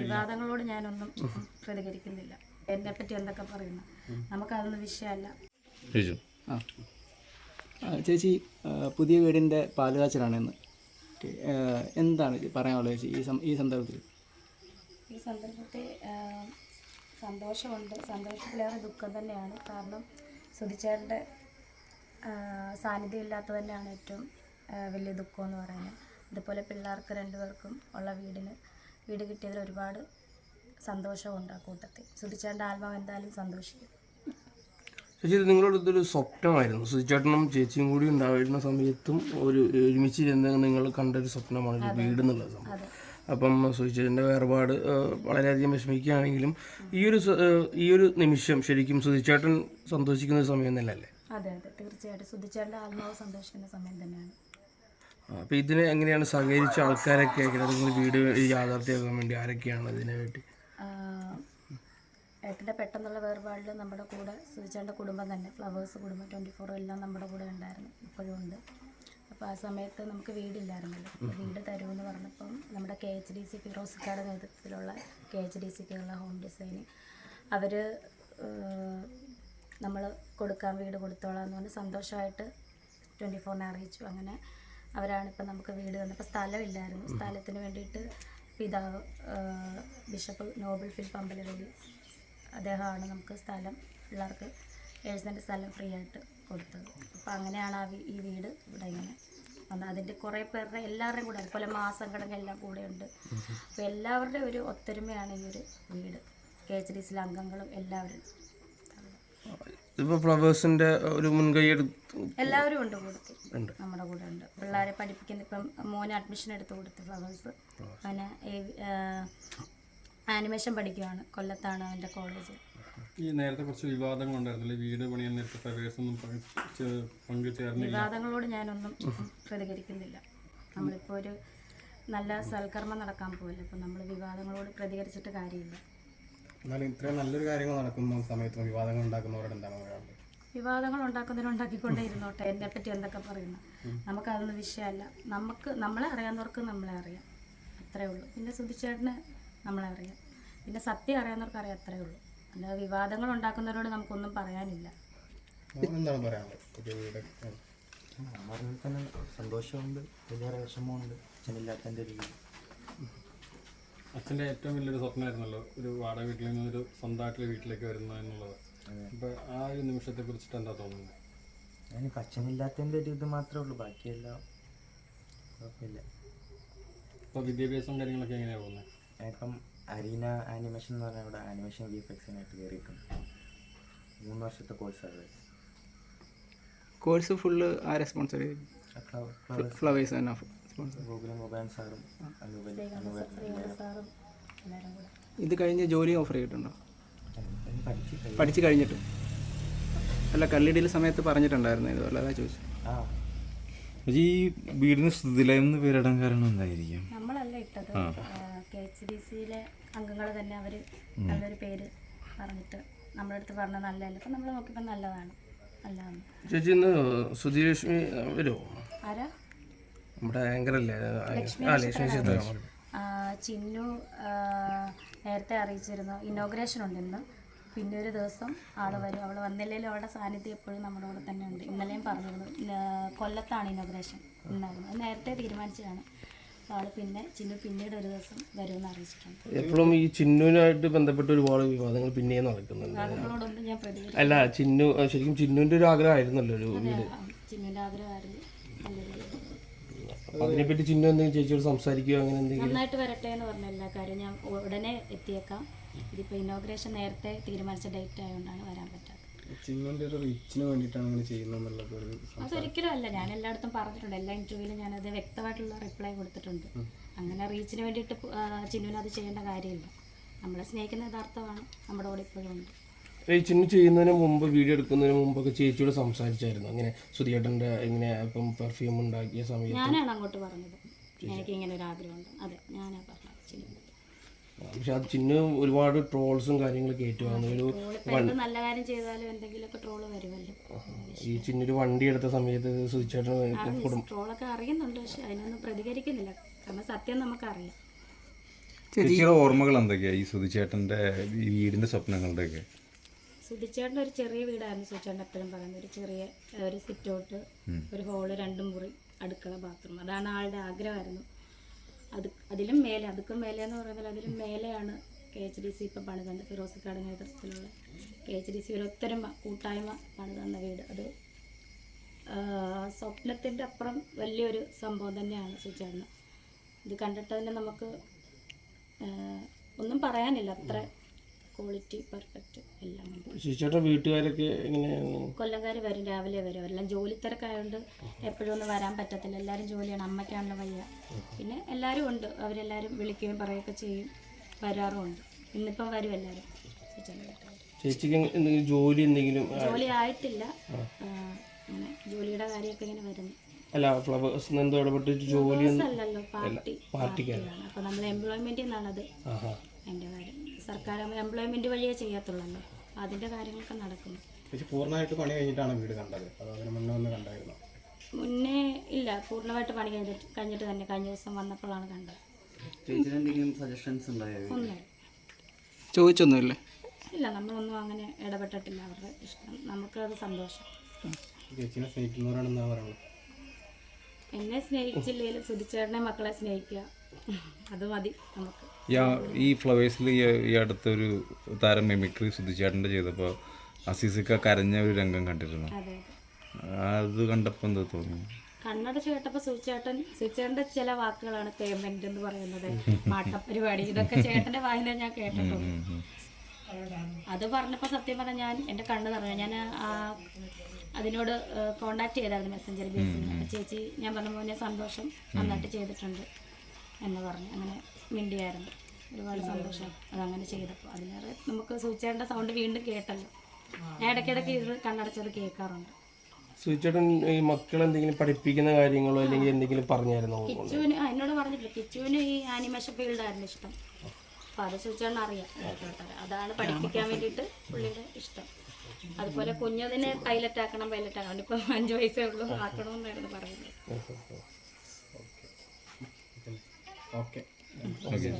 വിവാദങ്ങളോട് ഞാനൊന്നും പ്രതികരിക്കുന്നില്ല. എന്നെ പറ്റി എന്തൊക്കെ പറയുന്നു? നമുക്കതൊന്നും വിഷയമല്ല. ചേച്ചി പുതിയ വീടിന്റെ പാലുകാച്ചലാണ് ഇന്ന് എന്താണ് പറയാനുള്ളത് ചേച്ചി ഈ ഈ സന്ദർഭത്തിൽ? ഈ സന്ദർഭത്തിൽ സന്തോഷമുണ്ട്. സന്തോഷത്തിലേറെ ദുഃഖം തന്നെയാണ്. കാരണം സുധിച്ചേട്ടന്റെ സാന്നിധ്യം ഇല്ലാത്തത് തന്നെയാണ് ഏറ്റവും വലിയ ദുഃഖം എന്ന് പറയുന്നത്. അതുപോലെ പിള്ളേർക്ക് രണ്ടുപേർക്കും ഉള്ള വീടിന് വീട് കിട്ടിയതിൽ ഒരുപാട് സന്തോഷമുണ്ട് ആ കൂട്ടത്തിൽ. സുധിച്ചേട്ടന്റെ ആത്മാവ് എന്തായാലും സന്തോഷിക്കും. ചേച്ചി ഇത് നിങ്ങളുടെ ഇതൊരു സ്വപ്നമായിരുന്നു. സുധിച്ചേട്ടനും ചേച്ചിയും കൂടി ഉണ്ടായിരുന്ന സമയത്തും ഒരു ഒരുമിച്ച് ഇരുന്ന് നിങ്ങൾ കണ്ടൊരു സ്വപ്നമാണ് ഒരു വീട് എന്നുള്ളത്. സംഭവം അപ്പം സുധിച്ചേട്ടന്റെ വേർപാട് വളരെയധികം വിഷമിക്കുകയാണെങ്കിലും ഈ ഒരു ഈ ഒരു നിമിഷം ശരിക്കും സുധിച്ചേട്ടൻ സന്തോഷിക്കുന്ന സമയം തന്നെയല്ലേ? അതെ അതെ. തീർച്ചയായിട്ടും. സുധിച്ചേട്ടന്റെ ആത്മാവ് സന്തോഷിക്കുന്ന സമയം തന്നെയാണ്. അപ്പോൾ ഇതിനെ എങ്ങനെയാണ് സഹകരിച്ച ആൾക്കാരൊക്കെ നിങ്ങൾ വീട് യാഥാർത്ഥ്യമാക്കാൻ വേണ്ടി ആരൊക്കെയാണ് ഇതിനെ വേണ്ടി ഏട്ടന്റെ പെട്ടെന്നുള്ള വേർപാടിൽ നമ്മുടെ കൂടെ സുധിച്ചേട്ടന്റെ കുടുംബം തന്നെ ഫ്ലവേഴ്സ് കുടുംബം ട്വന്റി ഫോർ എല്ലാം നമ്മുടെ കൂടെ ഉണ്ടായിരുന്നു ഇപ്പോഴും ഉണ്ട്. അപ്പോൾ ആ സമയത്ത് നമുക്ക് വീടില്ലായിരുന്നല്ലോ. വീട് തരുമെന്ന് പറഞ്ഞപ്പം നമ്മുടെ കെ എച്ച് ഡി സി ഫിറോസിക്കാരുടെ നേതൃത്വത്തിലുള്ള കെ എച്ച് ഡി സിക്കുള്ള ഹോം ഡിസൈൻ അവർ നമ്മൾ കൊടുക്കാൻ വീട് കൊടുത്തോളാം എന്ന് പറഞ്ഞ് സന്തോഷമായിട്ട് ട്വന്റി ഫോറിനെ അറിയിച്ചു. അങ്ങനെ അവരാണ് ഇപ്പം നമുക്ക് വീട് തന്നപ്പോൾ സ്ഥലമില്ലായിരുന്നു. സ്ഥലത്തിന് വേണ്ടിയിട്ട് പിതാവ് ബിഷപ്പ് നോബൽ ഫിൽ പമ്പലവലി അദ്ദേഹമാണ് നമുക്ക് സ്ഥലം പിള്ളേർക്ക് ഏഴ്സിന്റെ സ്ഥലം ഫ്രീ ആയിട്ട് കൊടുത്തത്. അപ്പോൾ അങ്ങനെയാണ് ആ ഈ വീട് ഇവിടെ ഇങ്ങനെ വന്നത്. അതിന്റെ കുറേ പേരുടെ എല്ലാവരുടെയും കൂടെ അതുപോലെ മാസംഘടന എല്ലാം കൂടെ ഉണ്ട്. അപ്പോൾ എല്ലാവരുടെയും ഒരു ഒത്തൊരുമയാണ് ഈ ഒരു വീട്. കെ എച്ച് ഡി സിയിലെ അംഗങ്ങളും എല്ലാവരും. ഇപ്പോൾ ഫ്ലവേഴ്സിന്റെ ഒരു മുൻകൈ എടുത്ത് എല്ലാവരും ഉണ്ട് കൊടുത്തു. ഉണ്ട്. നമ്മുടെ കൂടെ ഉണ്ട്. പിള്ളേരെ പഠിപ്പിക്കുന്ന ഇപ്പം മോന് അഡ്മിഷൻ എടുത്ത് കൊടുത്തു ഫ്ലവേഴ്സ് അവന് ആനിമേഷൻ പഠിക്കുകയാണ് കൊല്ലത്താണ് അവന്റെ കോളേജ് ഈ നേരത്തെ കുറച്ച് വിവാദങ്ങൾ ഉണ്ടായിരുന്നില്ലേ. വീട് പണിയാൻ നേരത്തെ പ്രവേശനം പങ്കുചേർന്നില്ല. വിവാദങ്ങളോട് ഞാനൊന്നും പ്രതികരിക്കുന്നില്ല. നമ്മളിപ്പോൾ ഒരു നല്ല സൽക്കർമ്മം നടക്കാൻ പോകില്ല അപ്പം നമ്മൾ വിവാദങ്ങളോട് പ്രതികരിച്ചിട്ട് കാര്യമില്ല. എന്നാലും ഇത്രയും നല്ലൊരു കാര്യങ്ങൾ നടക്കുന്ന സമയത്ത് വിവാദങ്ങൾ ഉണ്ടാക്കുന്നവരോട് എന്താണ് പറയാനുള്ളത്? വിവാദങ്ങൾ ഉണ്ടാക്കിക്കൊണ്ടേ ഇരുന്നോട്ടെ എന്നെ പറ്റി എന്തൊക്കെ പറയുന്നു? നമുക്കതൊന്നും വിഷയമല്ല. നമുക്ക് നമ്മളെ അറിയാവുന്നവർക്ക് നമ്മളെ അറിയാം. അത്രേ ഉള്ളൂ. പിന്നെ സുധിച്ചേട്ടന് നമ്മളെ അറിയാം. പിന്നെ സത്യം അറിയാവുന്നവർക്ക് അറിയാം. അത്രേ ഉള്ളൂ. അല്ലാതെ വിവാദങ്ങൾ ഉണ്ടാക്കുന്നവരോട് നമുക്കൊന്നും പറയാനില്ല. എന്താണ് പറയാനുള്ളത്? സന്തോഷമുണ്ട്. വലിയ വിഷമമുണ്ട്. അച്ഛനില്ലാത്തതിന്റെ ഒരു ഇത്. അച്ഛന്റെ ഏറ്റവും വലിയൊരു സ്വപ്നമായിരുന്നല്ലോ ഒരു വാടക വീട്ടിൽ നിന്ന് ഒരു സ്വന്തമായിട്ടുള്ള വീട്ടിലേക്ക് വരുന്ന എന്നുള്ളത്. അപ്പോൾ ആ ഒരു നിമിഷത്തെ കുറിച്ചിട്ട് എന്താ തോന്നുന്നത്? എനിക്ക് അച്ഛനില്ലാത്തതിന്റെ ഒരു ഇത് മാത്രമേ ഉള്ളൂ ബാക്കിയെല്ലാം കുഴപ്പമില്ല. ഇപ്പോൾ വിദ്യാഭ്യാസവും കാര്യങ്ങളൊക്കെ എങ്ങനെയാണ് പോകുന്നത് ഇപ്പം അരീന ആനിമേഷൻ എന്ന് പറഞ്ഞാൽ ഇവിടെ ആനിമേഷൻ വി എഫ് എക്സിനായിട്ട് കയറിയിട്ടുണ്ട് മൂന്ന് വർഷത്തെ കോഴ്സാണ് കോഴ്സ് ഫുള്ള് ആരെ സ്പോൺസർ ചെയ്തു ഫ്ലവേഴ്സ് ആൻഡ് സ്പോൺസർ ഇത് കഴിഞ്ഞ് ജോലി ഓഫർ ചെയ്തിട്ടുണ്ടോ? പഠിച്ചു കഴിഞ്ഞിട്ട്. അല്ല കല്ലിടിയിൽ സമയത്ത് പറഞ്ഞിട്ടുണ്ടായിരുന്നു ഇതുപോലെ അതാ ചോദിച്ചു. ഈ വീടിന് സ്ഥിതിലയം എന്ന് പേരിടാൻ കാരണം എന്തായിരിക്കും? നമ്മളല്ല ഇട്ടത്. കെ എച്ച് ഡി സിയിലെ അംഗങ്ങൾ തന്നെ അവർ നല്ലൊരു പേര് പറഞ്ഞിട്ട് നമ്മുടെ അടുത്ത് പറഞ്ഞ നല്ലതല്ല. അപ്പം നമ്മൾ നോക്കിയപ്പോൾ നല്ലതാണ്. നല്ലതാണ്. ചേച്ചി ഇന്ന് സുധീലക്ഷ്മി വരുമോ ആരാ? നമ്മുടെ ആ ലക്ഷ്മി ചിന്നു നേരത്തെ അറിയിച്ചിരുന്നു. ഇനോഗ്രേഷൻ ഉണ്ടെന്ന് പിന്നെ ഒരു ദിവസം ആൾ വരും. അവൾ വന്നില്ലെങ്കിലും അവളുടെ സാന്നിധ്യം എപ്പോഴും നമ്മുടെ കൂടെ തന്നെ ഉണ്ട്. ഇന്നലെയും പറഞ്ഞിരുന്നു. കൊല്ലത്താണ് ഇനോഗ്രേഷൻ ഉണ്ടായിരുന്നു അത് നേരത്തെ തീരുമാനിച്ചതാണ്. ആൾ പിന്നെ ചിന്നു പിന്നീട് ഒരു ദിവസം വരുമെന്ന് അറിയിച്ചിട്ടുണ്ട്. എപ്പോഴും ഈ ചിന്നുവിനായിട്ട് ബന്ധപ്പെട്ട ഒരുപാട് വിവാദങ്ങൾ പിന്നെയും നടക്കുന്നുണ്ട്. അല്ല ചിന്നു ശരിക്കും ചിന്നുവിന്റെ ഒരു ആഗ്രഹമായിരുന്നല്ലോ ഒരു വീട്. വീട്. അപ്പൊ അതിനെപ്പറ്റി ചിഹ്നം എന്തെങ്കിലും ചേച്ചിയോട് സംസാരിക്കുകയോ അങ്ങനെ എന്തെങ്കിലും? നന്നായിട്ട് വരട്ടെ എന്ന് പറഞ്ഞ എല്ലാ കാര്യവും ഞാൻ ഉടനെ എത്തിയേക്കാം. ഇതിപ്പോൾ ഇനോഗ്രേഷൻ നേരത്തെ തീരുമാനിച്ച ഡേറ്റ് ആയതുകൊണ്ടാണ് വരാൻ പറ്റാത്തത്. ചിന്നുവിന്റെ ഒരു റീച്ചിന് വേണ്ടിയിട്ടാണ് അങ്ങനെ ചെയ്യുന്നതെന്നുള്ളത് ഒരു അതൊരിക്കലും അല്ല. ഞാൻ എല്ലായിടത്തും പറഞ്ഞിട്ടുണ്ട്. എല്ലാ ഇന്റർവ്യൂവിലും ഞാനത് വ്യക്തമായിട്ടുള്ള റിപ്ലൈ കൊടുത്തിട്ടുണ്ട്. അങ്ങനെ റീച്ചിന് വേണ്ടിയിട്ട് ചിന്നുവിന് അത് ചെയ്യേണ്ട കാര്യമില്ല. നമ്മളെ സ്നേഹിക്കുന്ന യഥാർത്ഥമാണ്. നമ്മുടെ കൂടെ ഇപ്പോഴും ഉണ്ട്. ഈ ചിന്നു ചെയ്യുന്നതിന് മുമ്പ് വീഡിയോ എടുക്കുന്നതിന് മുമ്പൊക്കെ ചേച്ചിയോട് സംസാരിച്ചായിരുന്നു. അങ്ങനെ സുധിയേട്ടന്റെ ഇങ്ങനെ ഇപ്പം പെർഫ്യൂം ഉണ്ടാക്കിയ സമയത്ത് ഞാനാണ് അങ്ങോട്ട് പറഞ്ഞത്. എനിക്ക് ഇങ്ങനെ ഒരു ആഗ്രഹമുണ്ട്. അതെ ഞാനാ പറഞ്ഞത്. പക്ഷെ അത് ചിന്നു ഒരുപാട് ട്രോൾസും കാര്യങ്ങളൊക്കെ ഏറ്റുവാങ്ങുന്നു. ഒരു നല്ല കാര്യം ചെയ്താലും എന്തെങ്കിലുമൊക്കെ ട്രോൾ വരുമല്ലോ. ഈ ചിന്നൊരു വണ്ടി എടുത്ത സമയത്ത് സുധിച്ചേട്ടന് ട്രോളൊക്കെ അറിയുന്നുണ്ട് പക്ഷെ അതിനൊന്നും പ്രതികരിക്കുന്നില്ല. കാരണം സത്യം നമുക്കറിയാം. ചേച്ചിയുടെ ഓർമ്മകൾ എന്തൊക്കെയാ? ഈ സുധിച്ചേട്ടന്റെ ഈ വീടിന്റെ സ്വപ്നങ്ങളുടെയൊക്കെ. സുധിച്ചേട്ടന്റെ ഒരു ചെറിയ വീടായിരുന്നു. സുധിച്ചേട്ടൻ എപ്പോഴും പറയുന്നത് ഒരു ചെറിയ ഒരു സിറ്റൗട്ട് ഒരു ഹോൾ രണ്ടും മുറി അടുക്കള ബാത്റൂം അതാണ് ആളുടെ ആഗ്രഹമായിരുന്നു. അത് അതിലും മേലെ അതുക്കും മേലെ എന്ന് പറയുന്നത് അതിലും മേലെയാണ് കെ എച്ച് ഡി സി ഇപ്പം പണിതന്നത് ഫിറോസിക്കാട് നേതൃത്വത്തിലുള്ള കെ എച്ച് ഡി സി ഒരു ഒത്തൊരുമ കൂട്ടായ്മ പണിതന്ന വീട്. അത് സ്വപ്നത്തിന്റെ അപ്പുറം വലിയൊരു സംഭവം തന്നെയാണ് സുചേട്ടന് ഇത് കണ്ടിട്ട് തന്നെ നമുക്ക് ഒന്നും പറയാനില്ല. അത്ര ക്വാളിറ്റി പെർഫെക്റ്റ് എല്ലാം ഉണ്ട്. ചേച്ചിയുടെ വീട്ടുകാരൊക്കെ എങ്ങനെയാണ്? കൊല്ലംകാർ വരും രാവിലെ വരും. അവരെല്ലാം ജോലി തിരക്കായതുകൊണ്ട് എപ്പോഴും ഒന്നും വരാൻ പറ്റത്തില്ല. എല്ലാവരും ജോലിയാണ് അമ്മയ്ക്കാണല്ലോ വയ്യ. പിന്നെ എല്ലാവരും ഉണ്ട്. അവരെല്ലാവരും വിളിക്കുകയും പറയുകയൊക്കെ ചെയ്യും. വരാറും ഉണ്ട് ഇന്നിപ്പം വരും എല്ലാവരും. ചേച്ചിക്ക് എന്തെങ്കിലും ജോലി എന്തെങ്കിലും ജോലി ആയിട്ടില്ല. അങ്ങനെ ജോലിയുടെ കാര്യമൊക്കെ ഇങ്ങനെ വരുന്നു. അല്ല ഫ്ലവേഴ്സ് എന്തോ ഇടപെട്ട് ജോലി ഒന്നും- അല്ലല്ലോ പാർട്ടി. പാർട്ടിയാണ്. അപ്പോൾ നമ്മൾ എംപ്ലോയ്മെന്റ് നിന്നാണത് ആഹാ. എന്റെ കാര്യം. സർക്കാർ എംപ്ലോയ്മെന്റ് വഴിയേ ചെയ്യത്തുള്ളല്ലോ? അതിന്റെ കാര്യങ്ങളൊക്കെ നടക്കുന്നു. ചേച്ചി പൂർണമായിട്ട് പണി കഴിഞ്ഞിട്ടാണ് വീട് കണ്ടത്? അതോ അതിന് മുന്നേ ഒന്ന് കണ്ടായിരുന്നു? മുന്നേ ഇല്ല പൂർണമായിട്ട് പണി കഴിഞ്ഞിട്ട് കഴിഞ്ഞിട്ട് തന്നെ കഴിഞ്ഞ ദിവസം വന്നപ്പോഴാണ് കണ്ടത്. ചേച്ചിന് എന്തെങ്കിലും സജഷൻസ് ഉണ്ടായോ ഒന്നും ചോദിച്ചൊന്നുമില്ലേ. ഇല്ല നമ്മളൊന്നും അങ്ങനെ ഇടപെട്ടിട്ടില്ല. അവരുടെ ഇഷ്ടം. നമുക്കത് സന്തോഷം. ചേച്ചിനെ സ്നേഹിക്കുന്നവരാണെന്നാണ് പറയുന്നത്. എന്നെ സ്നേഹിച്ചില്ലെങ്കിലും സുധിച്ചേട്ടനെ മക്കളെ സ്നേഹിക്കുക. അത് മതി നമുക്ക്. ഈ ഈ ഫ്ലവേഴ്സിൽ ഈ അടുത്തൊരു താരം മിമിക്രി സുധിച്ചേട്ടന്റെ ചെയ്തപ്പോൾ അസീസിക്ക കരഞ്ഞ ഒരു രംഗം കണ്ടിരുന്നു. അതെ കണ്ടപ്പോൾ എന്താ തോന്നി കണ്ണട ചേട്ടപ്പോൾ സുചേട്ടൻ സുചേട്ടന്റെ ചില വാക്കുകളാണ് പേയ്മെന്റ് എന്ന് പറയുന്നത്. പാട്ടപരിപാടി ഇതൊക്കെ ചേട്ടന്റെ വായന ഞാൻ കേട്ടിട്ടുണ്ട്. അത് പറഞ്ഞപ്പോൾ സത്യം പറഞ്ഞാൽ ഞാൻ എന്റെ കണ്ണ് നിറഞ്ഞു. ഞാൻ ആ അതിനോട് കോണ്ടാക്ട് ചെയ്തായിരുന്നു മെസ്സഞ്ചർ ബേസിൽ അപ്പോൾ ചേച്ചി ഞാൻ പറഞ്ഞ പോലെ സന്തോഷം. നന്നായിട്ട് ചെയ്തിട്ടുണ്ട്. എന്ന് പറഞ്ഞു. അങ്ങനെ മിണ്ടിയായിരുന്നു. ഒരുപാട് സന്തോഷം അതങ്ങനെ ചെയ്തപ്പോൾ. അതിനേറെ നമുക്ക് സൂചേട്ടന്റെ സൗണ്ട് വീണ്ടും കേട്ടല്ലോ. ഞാൻ ഇടയ്ക്കിടയ്ക്ക് ഇത് കണ്ണടച്ചത് കേൾക്കാറുണ്ട്. സുചേട്ടൻ ഈ മക്കളെ എന്തെങ്കിലും പഠിപ്പിക്കുന്ന കാര്യങ്ങളോ അല്ലെങ്കിൽ എന്തെങ്കിലും പറഞ്ഞായിരുന്നു കിച്ചുവിന് ആ, എന്നോട് പറഞ്ഞിട്ടില്ല. കിച്ചുവിന് ഈ ആനിമേഷൻ ഫീൽഡായിരുന്നു ഇഷ്ടം. അപ്പോൾ അത് സൂചിച്ചാണ് അറിയാം അതാണ് പഠിപ്പിക്കാൻ വേണ്ടിയിട്ട് പുള്ളിയുടെ ഇഷ്ടം. അതുപോലെ കുഞ്ഞതിനെ പൈലറ്റ് ആക്കണം പൈലറ്റ് ആക്കണം. ഇപ്പം അഞ്ച് വയസ്സേ ഉള്ളൂ. ആക്കണം ആക്കണമെന്നായിരുന്നു പറയുന്നത്. ഓക്കെ. ഓക്കെ.